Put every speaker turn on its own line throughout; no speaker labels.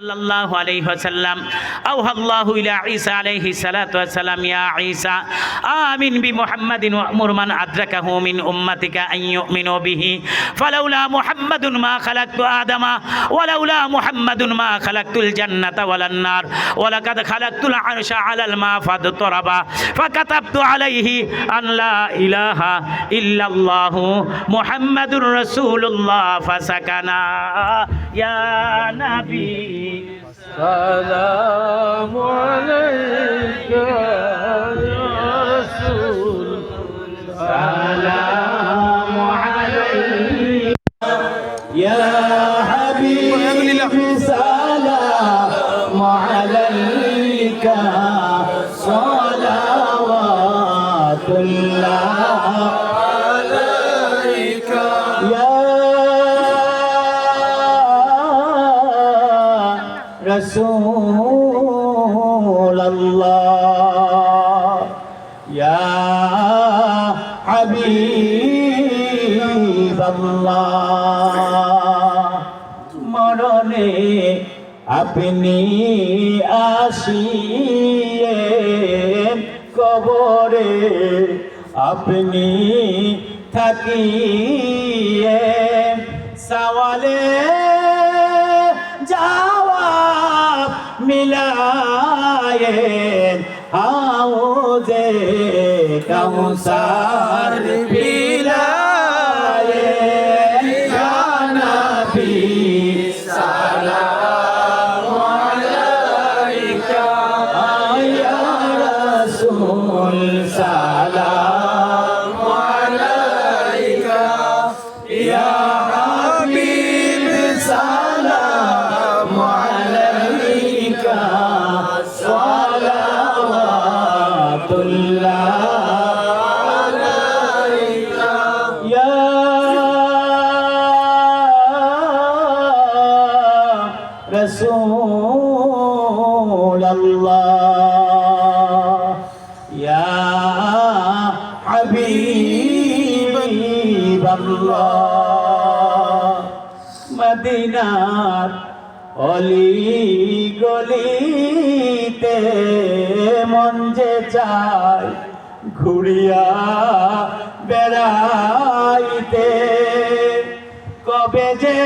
صلى الله عليه وسلم أوحى الله إلى عيسى عليه الصلاة والسلام يا عيسى آمن بمحمد وأمر من أدركه من أمتك أن يؤمنوا به فلولا محمد ما خلقت آدم ولولا محمد ما خلقت الجنة ولا النار ولقد خلقت العرش على الماء فاضطرب فكتبت عليه أن لا إله إلا الله محمد رسول الله فسكنا يا نبي
سلام عليك
মরণে আপনি আসিয়ে কবরে আপনি থাকিয়ে সওয়ালে জবাব মিলায়ে হাউজে কাউসার বিলায়ে? ইয়া নবী সালাম আলাইকা। ইয়া রাসূল সালাম رسول الله يا حبيب الله মদিনার অলি গলিতে মন যে চায় ঘুরিয়া বেড়াইতে কবে যে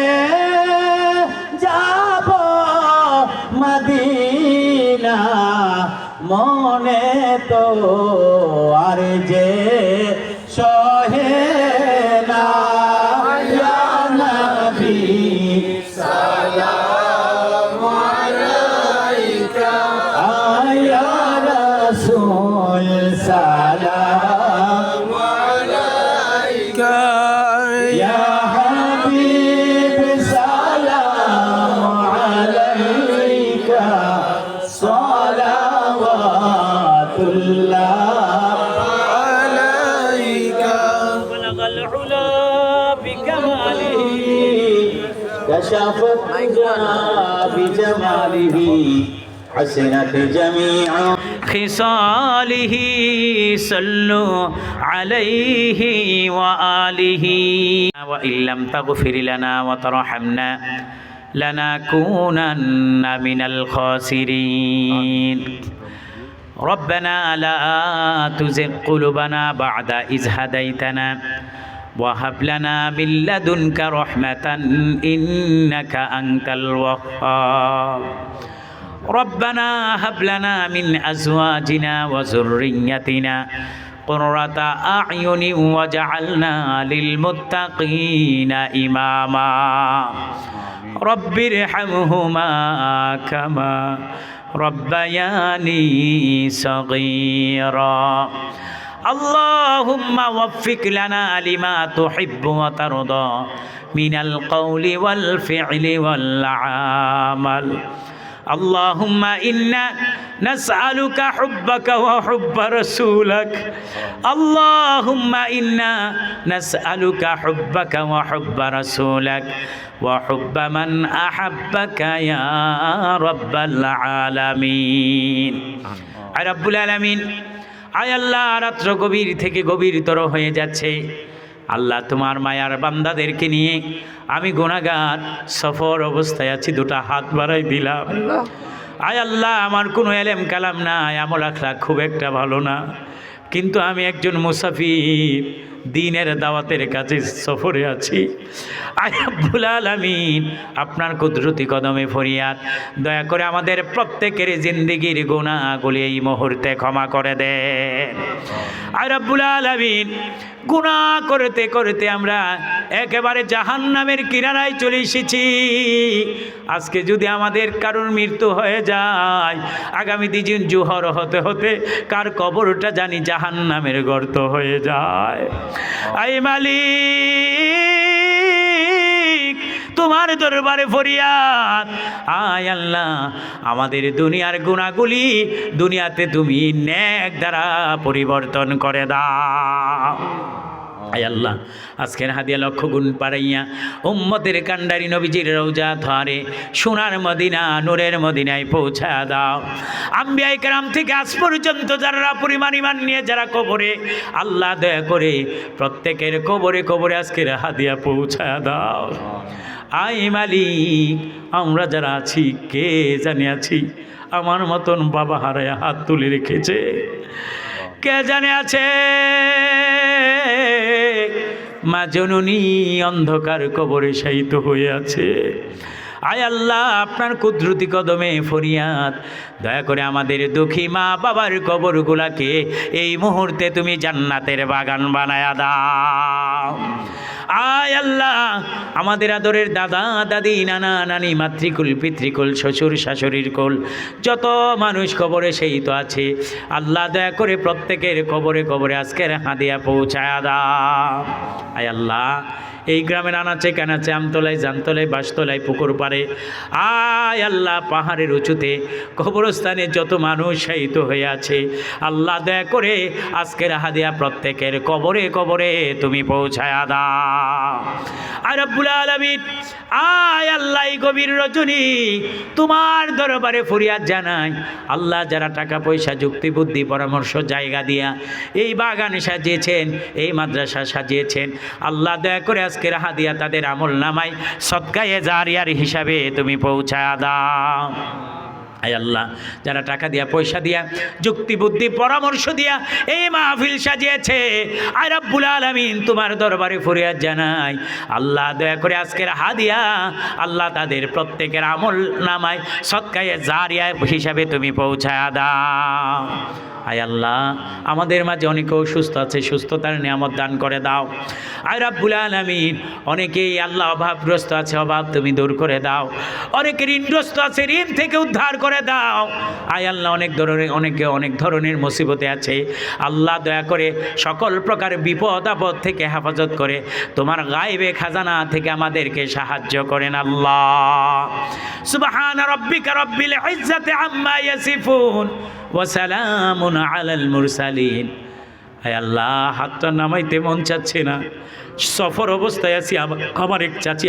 আর যে كشف الدجى بجماله حسنت جميع خصاله صلوا عليه وآله. وإن لم تغفر لنا وترحمنا لنكونن من الخاسرين. ربنا لا تزغ قلوبنا بعد إذ هديتنا. وهب لنا من لدنك رحمة إنك أنت الوهاب. ربنا هب لنا من أزواجنا وذريتنا قرة أعين وجعلنا للمتقين إماما. رب ارحمهما كما ربياني صغيرا. اللهم وفق لنا لما تحب وترضى من القول والفعل والعمل اللهم إنا نسألك حبك وحب رسولك اللهم إنا نسألك حبك وحب رسولك وحب من أحبك يا رب العالمين আয় রব্বুল আলামিন আয় আল্লাহ রাত্র গভীর থেকে গভীরতর হয়ে যাচ্ছে। আল্লাহ তোমার মায়ার বান্দাদেরকে নিয়ে আমি গোনাগার সফর অবস্থায় আছি দুটা হাত বাড়াই দিলাম। আয় আল্লাহ আমার কোনো এলেম কালাম নাই আমল আখলা খুব একটা ভালো না। কিন্তু আমি একজন মুসাফির দিনের দাওয়াতের কাছে সফরে আছি। আয় আব্বুল আলামিন, আপনার কুদরতি কদমে ফরিয়াদ, দয়া করে আমাদের প্রত্যেকের জিন্দিগির গুণাগুলি এই মুহূর্তে ক্ষমা করে দেন। আয় রাব্বুল আলামিন গুণা করতে করতে আমরা একেবারে জাহান নামের কিনারায় চলে এসেছি। আজকে যদি আমাদের কারোর মৃত্যু হয়ে যায়, আগামী দিন জুহর হতে হতে কার কবরটা জানি জাহান নামের গর্ত হয়ে যায়। আই মালিক, তোমার দরবারে ফরিয়াদ। আয় আল্লাহ, আমাদের দুনিয়ার গুণাগুলি দুনিয়াতে তুমি ন্যাক দ্বারা পরিবর্তন করে দাও। আয় আল্লাহ। আজকের হাদিয়া লক্ষ গুণ পাড়াইয়া উম্মতের কান্ডারি নবীজির রৌজা ধরে, সোনার মদিনা, নূরের মদিনায় পৌঁছা দাও। আম্বিয়াই কেরাম থেকে আজ পর্যন্ত যারা পরিমাণ ইমান নিয়ে যারা কবরে, আল্লাহ দয়া করে প্রত্যেকের কবরে কবরে আজকের হাদিয়া পৌঁছা দাও। আই মালিক, আমরা যারা আছি, কে জানি আছি? আমার মতন বাবা হারায় হাত তুলে রেখেছে। কে জানে আছে? মা জননী অন্ধকার কবরে শায়িত হয়ে আছে আয় আল্লাহ, আপনার কুদরতি কদমে ফরিয়াদ। দয়া করে আমাদের দুঃখী মা বাবার কবরগুলাকে এই মুহূর্তে তুমি জান্নাতের বাগান বানায়া দাও। আয় আল্লাহ, আমাদের আদরের দাদা, দাদি, নানা, নানি, মাতৃকুল, পিতৃকুল, শ্বশুর, শাশুড়ির কুল, যত মানুষ কবরে সেই তো আছে, আল্লাহ দয়া করে প্রত্যেকের কবরে কবরে আজকের হাঁদিয়া পৌঁছায় দা আয় আল্লাহ এই গ্রামের আনাচে কানাচে আমতলায় জানতলায় বাসতলায়, পুকুর পাড়ে। আয় আল্লাহ, পাহাড়ের উঁচুতে কবরস্থানে যত মানুষ শায়িত হয়ে আছে। আল্লাহ দয়া করে আজকের হাদিয়া প্রত্যেকের কবরে কবরে তুমি পৌঁছায়া দাও। আর আলামিন, আয় আল্লাহ গভীর রজনী তোমার দরবারে ফরিয়াদ জানাই। আল্লাহ যারা টাকা পয়সা, যুক্তি, বুদ্ধি, পরামর্শ, জায়গা দিয়া এই বাগান সাজিয়েছেন, এই মাদ্রাসা সাজিয়েছেন, আল্লাহ দয়া করে আজকের হাদিয়া তাদের আমল নামাই সৎকায়ে জারিয়ার হিসাবে তুমি পৌঁছা দাও। আয় আল্লাহ, যারা টাকা দিয়া, পয়সা দিয়া, যুক্তি বুদ্ধি, পরামর্শ দিয়া এই মাহফিল সাজিয়েছে, আয় রাব্বুল আলামিন, তোমার দরবারে ফরিয়াদ জানাই। আল্লাহ, দয়া করে আজকের হাদিয়া আল্লাহ তাদের প্রত্যেকের আমল নামায়, সৎকায়ে জারিয়া হিসাবে তুমি পৌঁছায় দাও। আয় আল্লাহ, আমাদের মাঝে অনেকে অসুস্থ আছে, সুস্থতার নিয়ামত দান করে দাও। আয় রাব্বুল আলামিন, অনেকেই আল্লাহ অভাবগ্রস্ত আছে, অভাব তুমি দূর করে দাও। অনেকে ঋণগ্রস্ত আছে, ঋণ থেকে উদ্ধার করে দাও। আয় আল্লাহ, অনেক ধরনের, অনেকে অনেক ধরনের মুসিবতে আছে। আল্লাহ দয়া করে সকল প্রকার বিপদ আপদ থেকে হেফাজত করে, তোমার গায়েবে খাজানা থেকে আমাদেরকে সাহায্য করেন আল্লাহ। সুবহান রব্বিকা রব্বিল ইজ্জাতি আম্মা ইয়াসিফুন, ওয়া সালামুন আলাল মুরসালিন। আয় আল্লাহ, হাতটা নামাইতে মন চাচ্ছে না। সফর অবস্থায় আছি আমার এক চাচি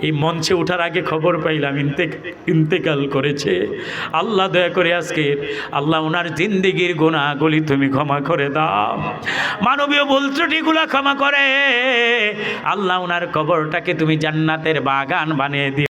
এই মঞ্চে ওঠার আগে খবর পাইলাম ইন্তে ইন্তেকাল করেছে। আল্লাহ দয়া করে আজকে, আল্লাহ ওনার জিন্দিগির গুণাগুলি তুমি ক্ষমা করে দাও। মানবীয় ভুল ত্রুটিগুলা ক্ষমা করে। আল্লাহ ওনার কবরটাকে তুমি জান্নাতের বাগান বানিয়ে দিও।